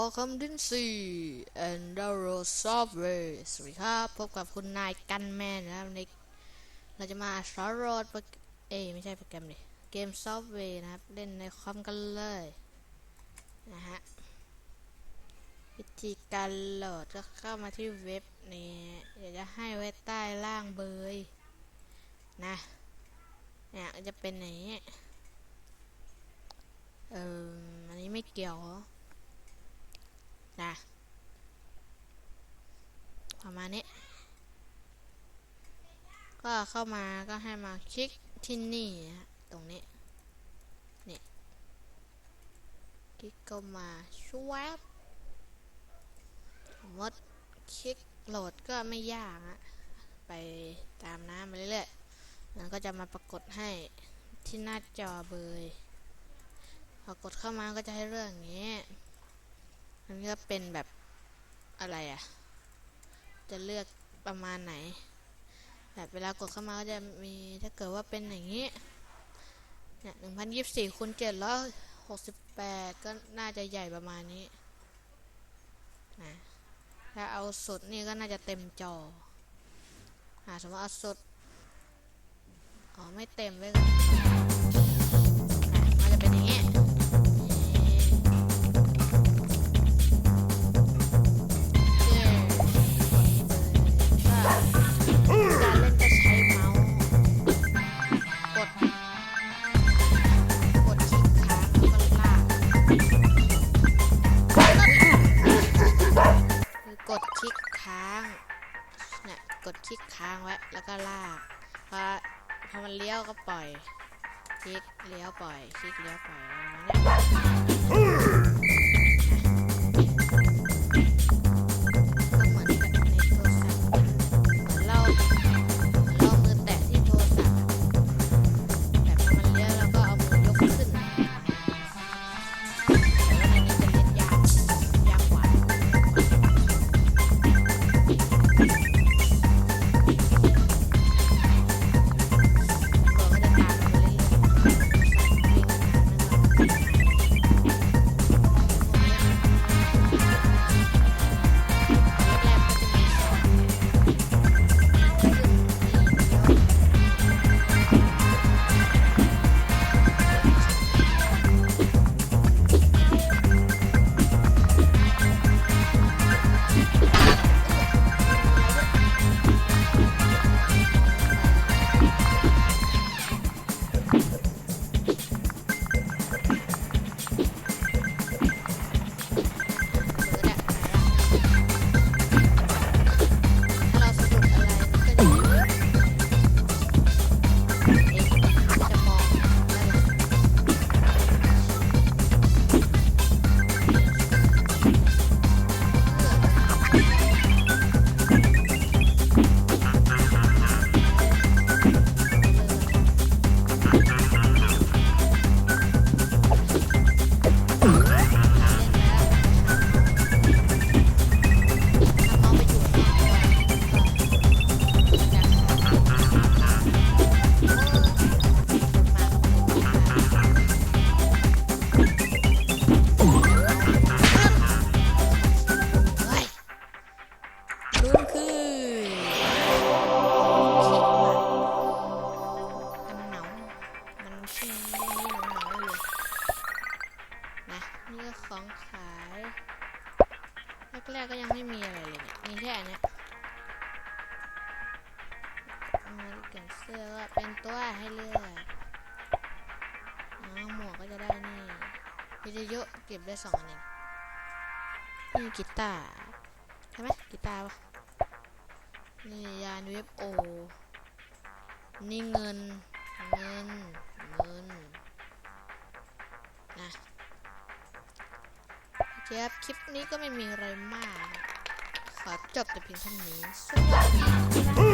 ดินซีแอนดาโรซอฟเวย์สวัสดีครับ พบกับคุณนายกันแมนนะครับในเราจะมาสอนโรดโปรเอไม่ใช่โปรแกรมดิเกมซอฟต์เวย์นะครับ เล่นในคอมกันเลย นะฮะ วิธีการโหลดก็เข้ามาที่เว็บนี้เดี๋ยวจะให้ไว้ใต้ล่างเบยนะเนี่ยจะเป็นอย่างนี้เอออันนี้ไม่เกี่ยวเหรอ นะประมาณนี้ ก็เข้ามาก็ให้มาคลิกที่นี่นะตรงนี้นี่คลิกเข้ามาชวบมดคลิกโหลดก็ไม่ยากอะไปตามน้ำไปเรื่อยๆมันก็จะมาปรากฏให้ที่หน้าจอเบยพอกดเข้ามาก็จะให้เรื่องอย่างนี้ มันก็เป็นแบบอะไรอะ่ะ จะเลือกประมาณไหน แบบเวลากดเข้ามาก็จะมีถ้าเกิดว่าเป็นอย่างนี้ เนี่ยหนึ่งพันยี่สิบสี่คูณเจ็ดร้อยหกสิบแปดก็น่าจะใหญ่ประมาณนี้นะถ้าเอาสุดนี่ก็น่าจะเต็มจออ่าสมมติเอาสุด อ๋อ ไม่เต็มไว้ก่อนนะมันจะเป็นอย่างนี้ เนี่ยกดคลิกค้างไว้แล้วก็ลากพอพอมันเลี้ยวก็ปล่อย คลิกเลี้ยวปล่อย คลิกเลี้ยวปล่อยอะไรเนี้ย นะนี่ก็ของขาย แรกๆก็ยังไม่มีอะไรเลยเนี่ย มีแค่อันเนี้ยอเกันเสื้อก็เป็นตัวให้เลือกอ๋อหมวกก็จะได้นี่วิทยุเก็บได้สองอันเองนี่กีตาร์ใช่ไหมกีตาร์ปะนี่ยานเว็บโอ นี่เงิน เงินเงิน คครับคลิปนี้ก็ไม่มีอะไรมาก ขอจบแต่เพียงเท่านี้สวัสดีครับ